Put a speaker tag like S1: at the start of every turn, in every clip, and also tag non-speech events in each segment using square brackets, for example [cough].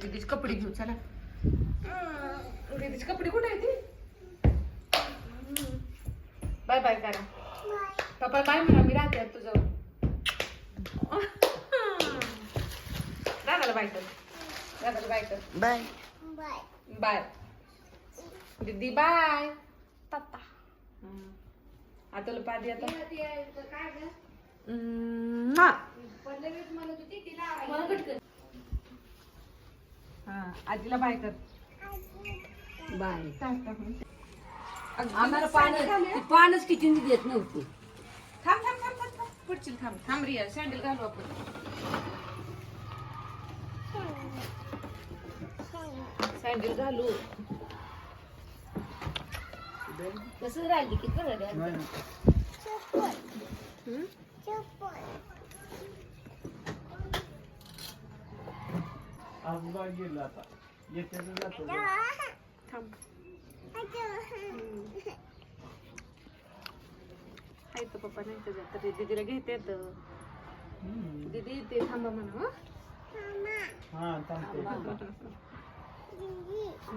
S1: दीदीचे कपडे घेऊ चला. दीदीचे कपडे कुठे आहे ती? बाय बाय करा. पप्पा बाय म्हणा मी राहते तुझं दादाला बाय कर. दादाला बाय कर.
S2: बाय
S1: बाय दीदी बाय पप्पा. आता पादी आता. हा. हा, आजीला बाय कर.
S3: बाय. आम्हाला पाणी पानच किती देत नव्हती.
S1: थांब थांब थांब थांब थांब. पुढची थांब. थांब रिया सँडल घालू आपण. सँडल घालू.
S3: कसं राहिली? की बरं
S1: थांब. हाय तर पप्पा नाही तर जात. रे दीदीला घेते तर दीदी ते थांबा म्हणा हं?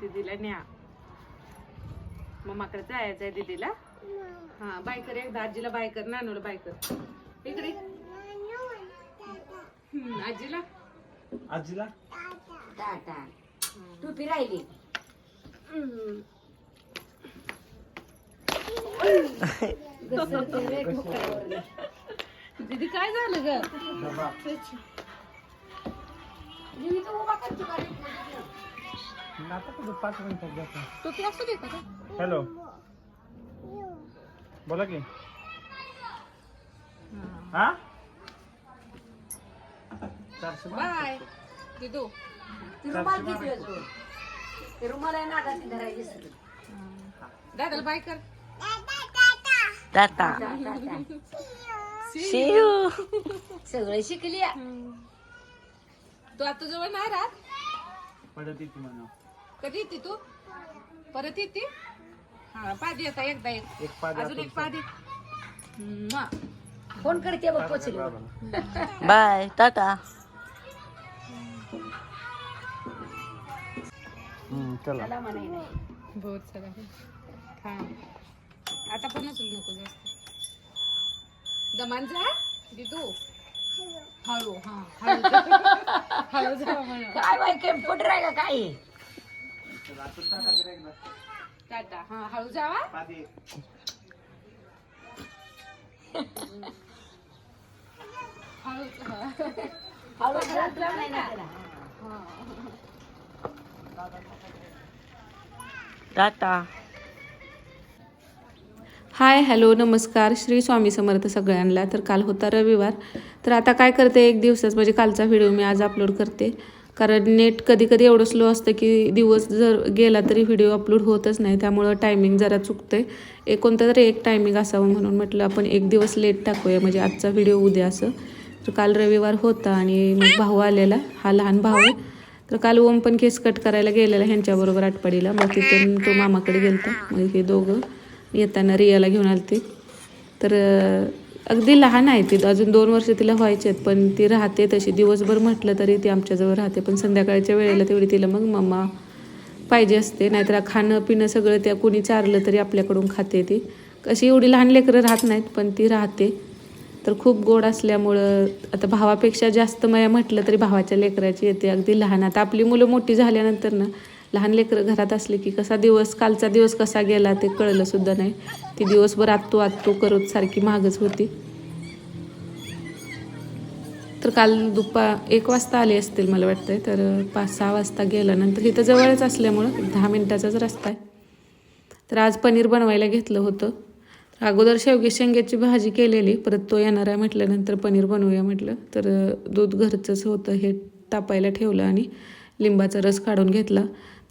S1: दीदीला न्या. मम्माकडे जायचं आहे दीदीला हा बाय कर एकदा आजीला बाय कर नानूला बाय कर इकडे हं, आजीला
S2: आजीला
S3: टाटा टोपी राहिली. घसरते रे ढोकळ्यावर.
S1: दीदी काय झालं ग
S3: मी तर उभा करतो का रे?
S2: आता कुठं पाच मिनिटात जातो?
S1: टोपी असू दे का?
S2: हॅलो बोला की. हा? चारशे
S1: बाय. दिदू.
S3: ती रुमाल किती वेळचो? ते. रुमाल आहे ना गाठी धरायची सगळी.
S1: दादाला बाय कर.
S2: टाटा
S3: टाटा.
S2: शिव
S3: सगळं शिकली.
S1: तू आता जवळ नाही राहत?
S2: पडत येते म्हणा.
S1: कधी येते तू? परत येते? हा पादी आता एकदा एक.
S2: एक पाच
S1: अजून एक पादी म्वा.
S3: फोन करते बघ पोचली
S2: बाय टाटा. चला.
S3: मला म्हणाय नाही
S1: बहुत सारा थांब आता पण उचलू नको जास्त. दमान जा दिदू? हळू हा हळू जा. [laughs] हळू जा म्हणा
S3: काय बाई कम्प्युटर आहे का काय
S1: टाटा. हा हळू जावा हळू.
S3: हळू हात लावून नाही ना त्याला.
S2: टाटा.
S4: हाय हॅलो नमस्कार. श्री स्वामी समर्थ सगळ्यांना. तर काल होता रविवार. तर आता काय करते एक दिवसाच म्हणजे कालचा व्हिडिओ मी आज अपलोड करते. कारण नेट कधी कधी एवढं स्लो असतं की दिवस जर गेला तरी व्हिडिओ अपलोड होतच नाही. त्यामुळं टायमिंग जरा चुकतंय. एक कोणतं तरी एक टायमिंग असावं म्हणून म्हटलं आपण एक दिवस लेट टाकूया. म्हणजे आजचा व्हिडिओ उद्या असं. तर काल रविवार होता आणि मग भाऊ आलेला. हा लहान भाऊ आहे. तर काल ओम पण केस कट करायला गेलेला ह्यांच्याबरोबर आटपाडीला मग तिथून तो मामाकडे गेलता. मग हे दोघं येताना रियाला घेऊन आलते. तर अगदी लहान आहे ती. अजून दोन वर्ष तिला व्हायचे आहेत पण ती राहते तशी. दिवसभर म्हटलं तरी ती आमच्याजवळ राहते पण संध्याकाळच्या वेळेला तेवढी तिला मग मम्मा पाहिजे असते. नाहीतर खाणं पिणं सगळं त्या कुणी चारलं तरी आपल्याकडून खाते ती. कशी एवढी लहान लेकरं राहत नाहीत पण ती राहते. तर खूप गोड असल्यामुळं आता भावापेक्षा जास्त मया म्हटलं तरी भावाच्या लेकराची येते. अगदी लहान. आता आपली मुलं मोठी झाल्यानंतर ना लहान लेकरं घरात असले की कसा दिवस कालचा दिवस कसा गेला ते कळलं सुद्धा नाही. ती दिवसभर आत्तू आत्तू करत सारखी महागच होती. तर काल दुपा एक वाजता आले असतील मला वाटतंय तर पाच सहा वाजता गेल्यानंतर इथं जवळच असल्यामुळं दहा मिनिटाचाच रस्ता आहे. तर आज पनीर बनवायला घेतलं होतं. अगोदर शेवगी शेंग्याची भाजी केलेली परत तो येणार आहे म्हटल्यानंतर पनीर बनवूया म्हटलं. तर दूध घरचंच होतं हे तापायला ठेवलं आणि लिंबाचा रस काढून घेतला.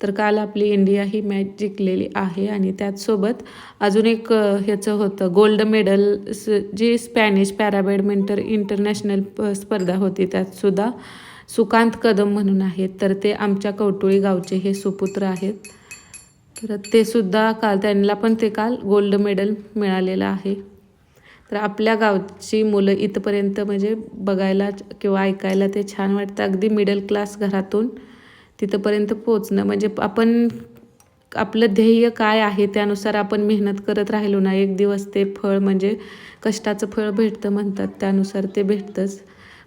S4: तर काल आपली इंडिया ही मॅच जिंकलेली आहे आणि त्याचसोबत अजून एक ह्याचं होतं गोल्ड मेडल स जी स्पॅनिश पॅराबॅडमिंटन इंटरनॅशनल प- स्पर्धा होती त्यातसुद्धा सुकांत कदम म्हणून आहेत. तर ते आमच्या कवटुळी गावचे हे सुपुत्र आहेत. तर ते सुद्धा काल त्यांना पण ते काल गोल्ड मेडल मिळालेलं आहे. तर आपल्या गावची मुलं इथपर्यंत म्हणजे बघायला किंवा ऐकायला ते छान वाटतं. अगदी मिडल क्लास घरातून तिथंपर्यंत पोचणं म्हणजे आपण आपलं ध्येय काय आहे त्यानुसार आपण मेहनत करत राहिलो ना एक दिवस ते फळ म्हणजे कष्टाचं फळ भेटतं म्हणतात त्यानुसार ते भेटतंच.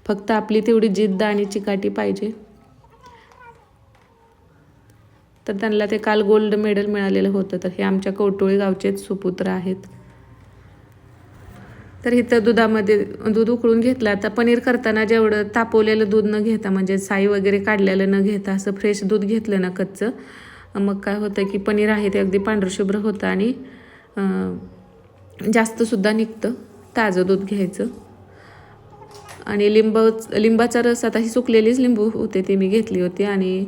S4: फक्त आपली तेवढी जिद्द आणि चिकाटी पाहिजे. तर त्यांना ते काल गोल्ड मेडल मिळालेलं होतं. तर हे आमच्या कौटोळी गावचेच सुपुत्र आहेत. तर इथं दुधामध्ये दूध उकळून घेतलं आता पनीर करताना जेवढं तापवलेलं दूध न घेता म्हणजे साई वगैरे काढलेलं न घेता असं फ्रेश दूध घेतलं ना कच्चं मग काय होतं की पनीर आहे ते अगदी पांढरशुभ्र होतं आणि जास्तसुद्धा निघतं ताजं दूध घ्यायचं. आणि लिंब लिंबाचा रस आता ही सुकलेलीच लिंबू होते ती मी घेतली होती आणि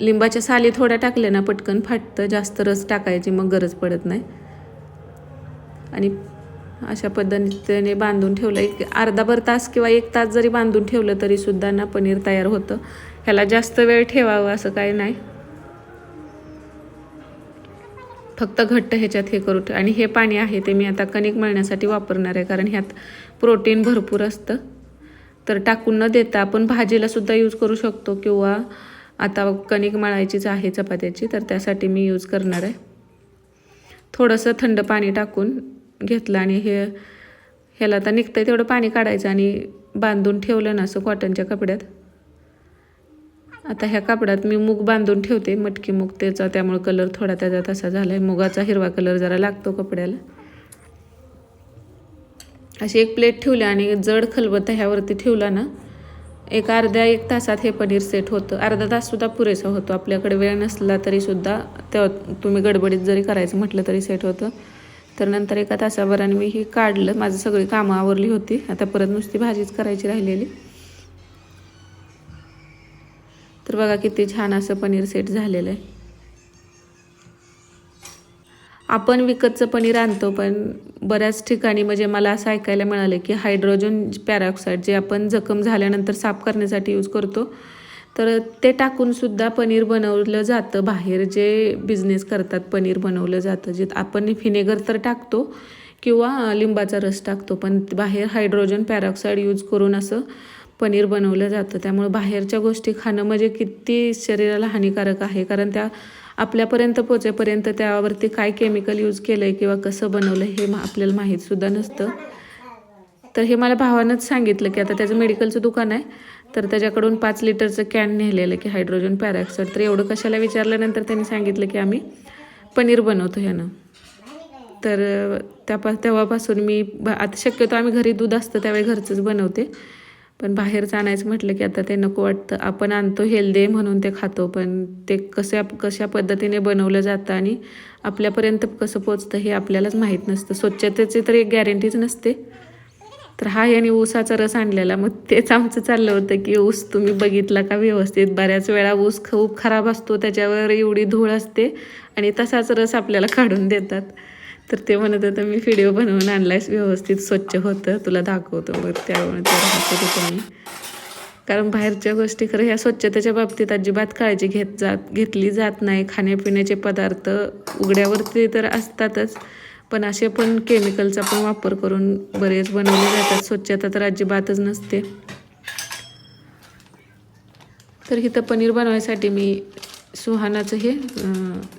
S4: लिंबाच्या साली थोड्या टाकल्या ना पटकन फाटतं जास्त रस टाकायची मग गरज पडत नाही. आणि अशा पद्धतीने बांधून ठेवलं. एक अर्धाभर तास किंवा एक तास जरी बांधून ठेवलं तरी सुद्धा ना पनीर तयार होतं. ह्याला जास्त वेळ ठेवावं असं काही नाही. फक्त घट्ट ह्याच्यात हे करू. आणि हे पाणी आहे ते मी आता कणिक मळण्यासाठी वापरणार आहे. कारण ह्यात प्रोटीन भरपूर असतं. तर टाकून न देता आपण भाजीला सुद्धा यूज करू शकतो किंवा आता कणिक मळायचीच आहे चपात्याची तर त्यासाठी मी यूज करणार आहे. थोडंसं थंड पाणी टाकून घेतलं आणि हे ह्याला आता निघतंय तेवढं पाणी काढायचं आणि बांधून ठेवलं ना असं कॉटनच्या कपड्यात. आता ह्या कापडात मी मूग बांधून ठेवते मटकी मूग त्याचा त्यामुळे कलर थोडा त्याचा तसा झाला आहे मुगाचा हिरवा कलर जरा लागतो कपड्याला. अशी एक प्लेट ठेवली आणि जड खलबत्ता ह्यावरती ठेवला ना एक अर्ध्या एक तासात हे पनीर सेट होतं. अर्धा ताससुद्धा पुरेसा होतो. आपल्याकडे वेळ नसला तरीसुद्धा तेव्हा तुम्ही गडबडीत जरी करायचं म्हटलं तरी सेट होतं. तर नंतर एका तासाभराने मी ही काढलं. माझं सगळी कामं आवरली होती. आता परत नुसती भाजीच करायची राहिलेली. तर बघा किती छान असं पनीर सेट झालेलं आहे. आपण विकतचं पनीर आणतो पण बऱ्याच ठिकाणी म्हणजे मला असं ऐकायला मिळालं की हायड्रोजन पॅरॉक्साईड जे आपण जखम झाल्यानंतर साफ करण्यासाठी यूज करतो तर ते टाकूनसुद्धा पनीर बनवलं जातं. बाहेर जे बिझनेस करतात पनीर बनवलं जातं. जे आपण व्हिनेगर तर टाकतो किंवा लिंबाचा रस टाकतो पण बाहेर हायड्रोजन पॅरॉक्साईड यूज करून असं पनीर बनवलं जातं. त्यामुळे बाहेरच्या गोष्टी खाणं म्हणजे किती शरीराला हानिकारक आहे. कारण त्या आपल्यापर्यंत पोचेपर्यंत त्यावरती काय केमिकल यूज केलं आहे किंवा कसं बनवलं हे मा- आपल्याला माहीतसुद्धा नसतं. तर हे मला भावानंच सांगितलं की आता त्याचं मेडिकलचं दुकान आहे. तर त्याच्याकडून पाच लिटरचं कॅन नेलेलं की हायड्रोजन पॅरॉक्साईड. तर एवढं कशाला विचारल्यानंतर त्यांनी सांगितलं की आम्ही पनीर बनवतो ह्यानं. तर त्या त्यापा तेव्हापासून मी ब- आता शक्यतो आम्ही घरी दूध असतं त्यावेळी घरचंच बनवते. पण बाहेरचं आणायचं म्हटलं की आता ते नको वाटतं. आपण आणतो हेल्दी म्हणून ते खातो पण ते कशा कशा पद्धतीने बनवलं जातं आणि आपल्यापर्यंत कसं पोचतं हे आपल्यालाच माहीत नसतं. स्वच्छतेची तर एक गॅरंटीच नसते. तर हा याने ऊसाचा रस आणलेला. मग तेच आमचं चाललं होतं की ऊस तुम्ही बघितला का व्यवस्थित? बऱ्याच वेळा ऊस खूप खराब असतो त्याच्यावर एवढी धूळ असते आणि तसाच रस आपल्याला काढून देतात. तर ते म्हणत होतं मी व्हिडिओ बनवून आणलायस व्यवस्थित स्वच्छ होतं. तुला दाखवतो मग त्यामुळे ते मी कारण बाहेरच्या गोष्टी खरं ह्या स्वच्छतेच्या बाबतीत अजिबात काळजी घेत जात घेतली जात नाही. खाण्यापिण्याचे पदार्थ उघड्यावरती तर असतातच. पण असे पण केमिकलचा पण वापर करून बरेच बनवले जातात. स्वच्छता तर अजिबातच नसते. तर इथं पनीर बनवायसाठी मी सुहानाचं हे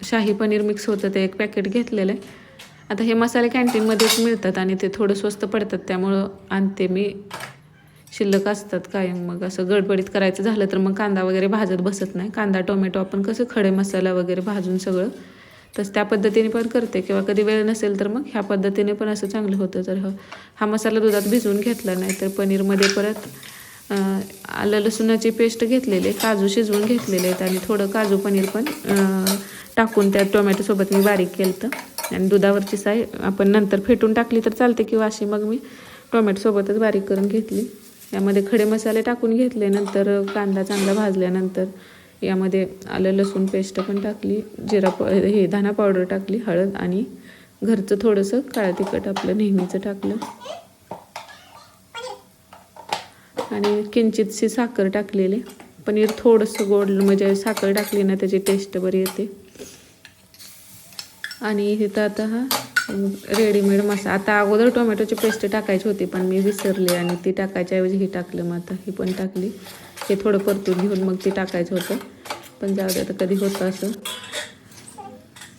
S4: शाही पनीर मिक्स होतं ते एक पॅकेट घेतलेलं आहे. आता हे मसाले कॅन्टीनमध्येच मिळतात आणि ते थोडं स्वस्त पडतात. त्यामुळं आणते मी. शिल्लक असतात कायम. मग असं गडबडीत करायचं झालं तर मग कांदा वगैरे भाजत बसत नाही. कांदा टोमॅटो आपण कसं खडे मसाला वगैरे भाजून सगळं तसं त्या पद्धतीने पण करते. किंवा कधी वेळ नसेल तर मग ह्या पद्धतीने पण असं चांगलं होतं. तर ह- हा मसाला दुधात भिजवून घेतला नाही तर पनीरमध्ये परत आलं लसूणाची पेस्ट घेतलेली आहे काजू शिजवून घेतलेले आहेत आणि थोडं काजू पनीर पण टाकून त्या टोमॅटोसोबत मी बारीक केलं तर आणि दुधावरची साय आपण नंतर फेटून टाकली तर चालते किंवा अशी मग मी टोमॅटोसोबतच बारीक करून घेतली. यामध्ये खडे मसाले टाकून घेतले नंतर कांदा चांगला भाजल्यानंतर यामध्ये आलं लसूण पेस्ट पण टाकली जिरा प हे धणा पावडर टाकली हळद आणि घरचं थोडंसं काळं तिखट आपलं नेहमीचं टाकलं. आणि किंचितशी साखर टाकलेली पनीर थोडंसं गोड म्हणजे साखर टाकली ना त्याची टेस्ट बरी येते. आणि इथं आता हा रेडीमेड मसा आता अगोदर टोमॅटोची पेस्ट टाकायची होती पण मी विसरले आणि ती टाकायच्या ऐवजी ही टाकलं मग आता ही पण टाकली. हे थोडं परतून घेऊन मग ती टाकायचं होतं. पण जाऊ दे आता कधी होतं असं.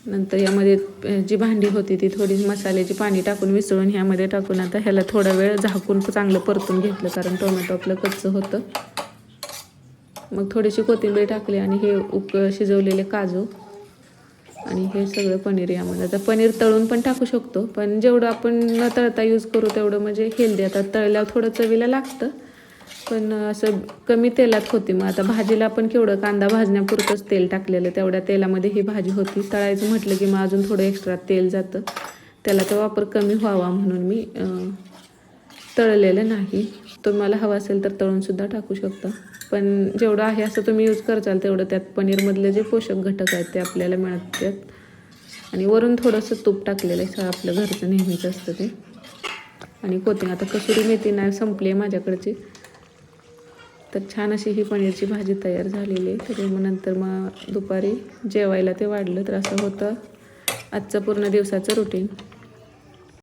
S4: नंतर यामध्ये जी भांडी होती ती थोडी मसाल्याची पाणी टाकून मिसळून ह्यामध्ये टाकून आता ह्याला थोडा वेळ झाकून चांगलं परतून घेतलं कारण टोमॅटो आपलं कच्चं होतं. मग थोडीशी कोथिंबीर टाकली आणि हे उक शिजवलेले काजू आणि हे सगळं पनीर यामध्ये. आता पनीर तळून पण टाकू शकतो पण जेवढं आपण न तळता यूज करू तेवढं म्हणजे हेल्दी आता तळल्यावर थोडं चवीला लागतं पण असं कमी तेलात होती. मग आता भाजीला पण केवढं कांदा भाजण्यापुरतंच तेल टाकलेलं. तेवढ्या तेलामध्ये ही भाजी होती. तळायचं म्हटलं की मग अजून थोडं एक्स्ट्रा तेल जातं. त्याला तो वापर कमी व्हावा म्हणून मी तळलेलं नाही. तुम्हाला हवं असेल तर तळूनसुद्धा टाकू शकता. पण जेवढं आहे असं तुम्ही यूज करचाल तेवढं त्यात पनीरमधले जे पोषक घटक आहेत ते आपल्याला मिळतात आणि वरून थोडंसं तूप टाकलेलं आहे. सगळं आपलं घरचं नेहमीच असतं ते. आणि कोथिंबीर आता कसुरी मेथी नाही संपली आहे माझ्याकडची. तर छान अशी ही पनीरची भाजी तयार झालेली आहे. तरी मग नंतर मग दुपारी जेवायला ते वाढलं तर असं होतं आजचं पूर्ण दिवसाचं रुटीन